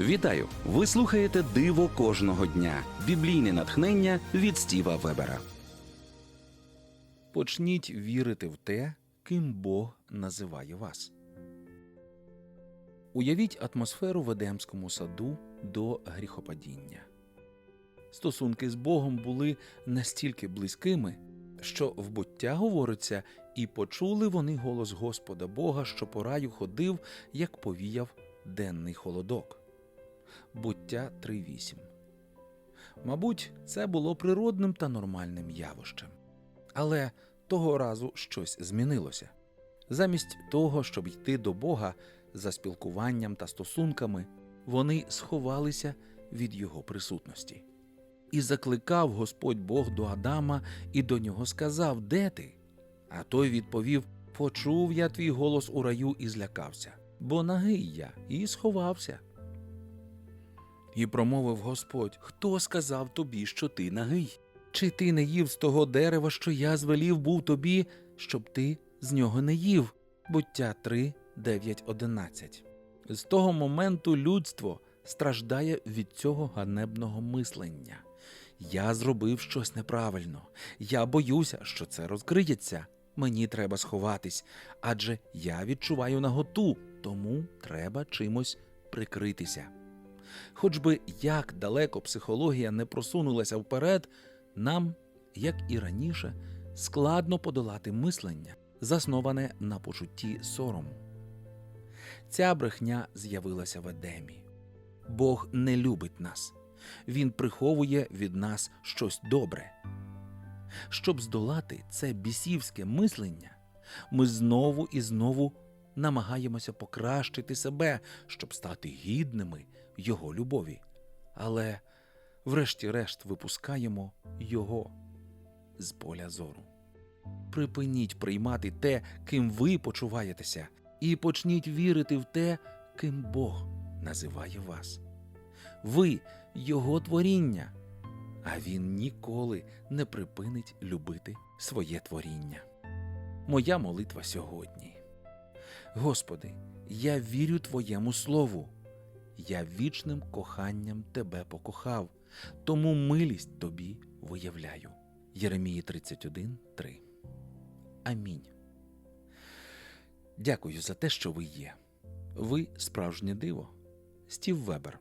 Вітаю! Ви слухаєте Диво кожного дня. Біблійне натхнення від Стіва Вебера. Почніть вірити в те, ким Бог називає вас. Уявіть атмосферу в Едемському саду до гріхопадіння. Стосунки з Богом були настільки близькими, що в буття говориться, і почули вони голос Господа Бога, що по раю ходив, як повіяв денний холодок. Буття 3.8. Мабуть, це було природним та нормальним явищем. Але того разу щось змінилося. Замість того, щоб йти до Бога за спілкуванням та стосунками, вони сховалися від Його присутності. І закликав Господь Бог до Адама і до нього сказав: Де ти? А той відповів: Почув я твій голос у раю і злякався, бо нагий я і сховався. І промовив Господь: Хто сказав тобі, що ти нагий? Чи ти не їв з того дерева, що я звелів був тобі, щоб ти з нього не їв? Буття 3, 9, 11. З того моменту людство страждає від цього ганебного мислення. Я зробив щось неправильно. Я боюся, що це розкриється. Мені треба сховатись, адже я відчуваю наготу, тому треба чимось прикритися. Хоч би як далеко психологія не просунулася вперед, нам, як і раніше, складно подолати мислення, засноване на почутті сорому. Ця брехня з'явилася в Едемі. Бог не любить нас, Він приховує від нас щось добре. Щоб здолати це бісівське мислення, ми знову і знову намагаємося покращити себе, щоб стати гідними Його любові. Але, врешті-решт, випускаємо Його з поля зору. Припиніть приймати те, ким ви почуваєтеся, і почніть вірити в те, ким Бог називає вас. Ви Його творіння, а Він ніколи не припинить любити своє творіння. Моя молитва сьогодні. Господи, я вірю Твоєму Слову. Я вічним коханням Тебе покохав, тому милість Тобі виявляю. Єремії 31, 3. Амінь. Дякую за те, що ви є. Ви справжнє диво. Стів Вебер.